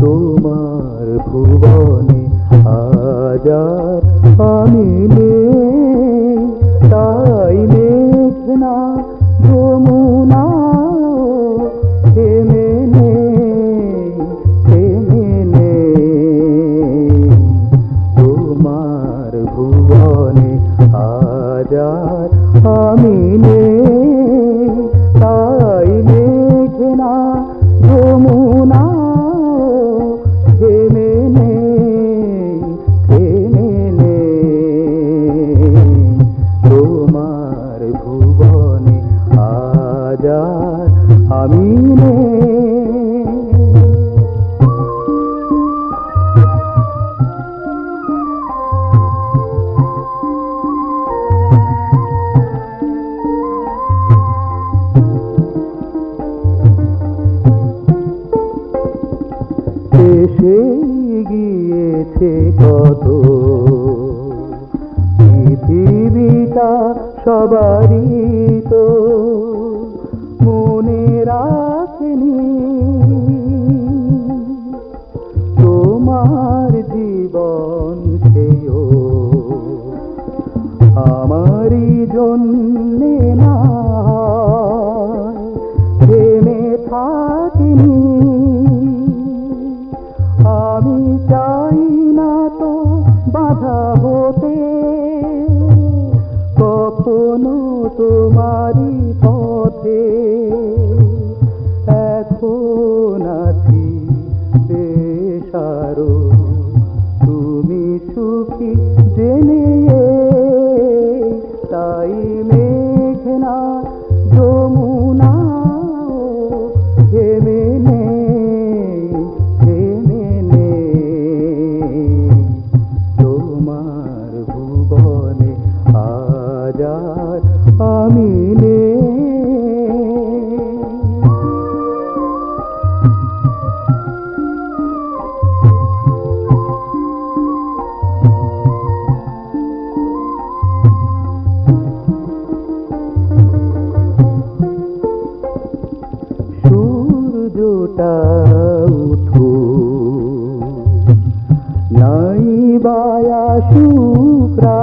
তোমার ভুবনে হাজার আমি নেই। নেই এসে গিয়েছে কত পৃথিবীটা সবারই তো। জীবন সেও আমারই জন্যে না থেমে থাকিনি। আমি চাই না তো বাধা হতে। কখনো তোমারই উঠো। নাই বায়া শুক্রা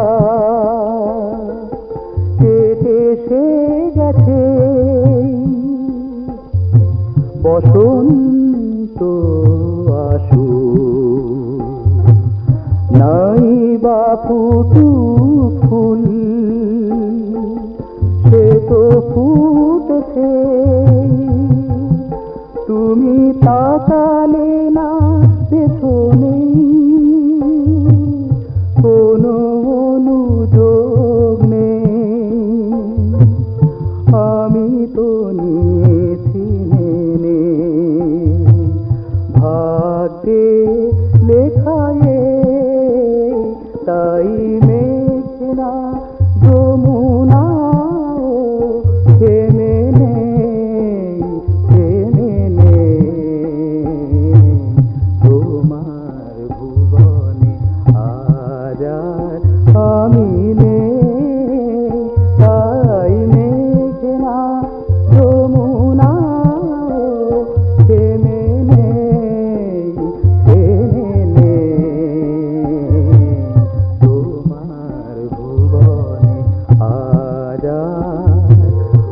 কেটে সে গেছে। বসন্ত আসু। নাই বা ফুটু ফুল, সে তো ফুটেছে। তুমি তাকালে না পেছনে কোনো অনুযোগ আমি তো নিয়েছি নে ভাগ্যে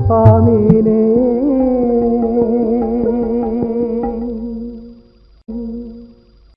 Amine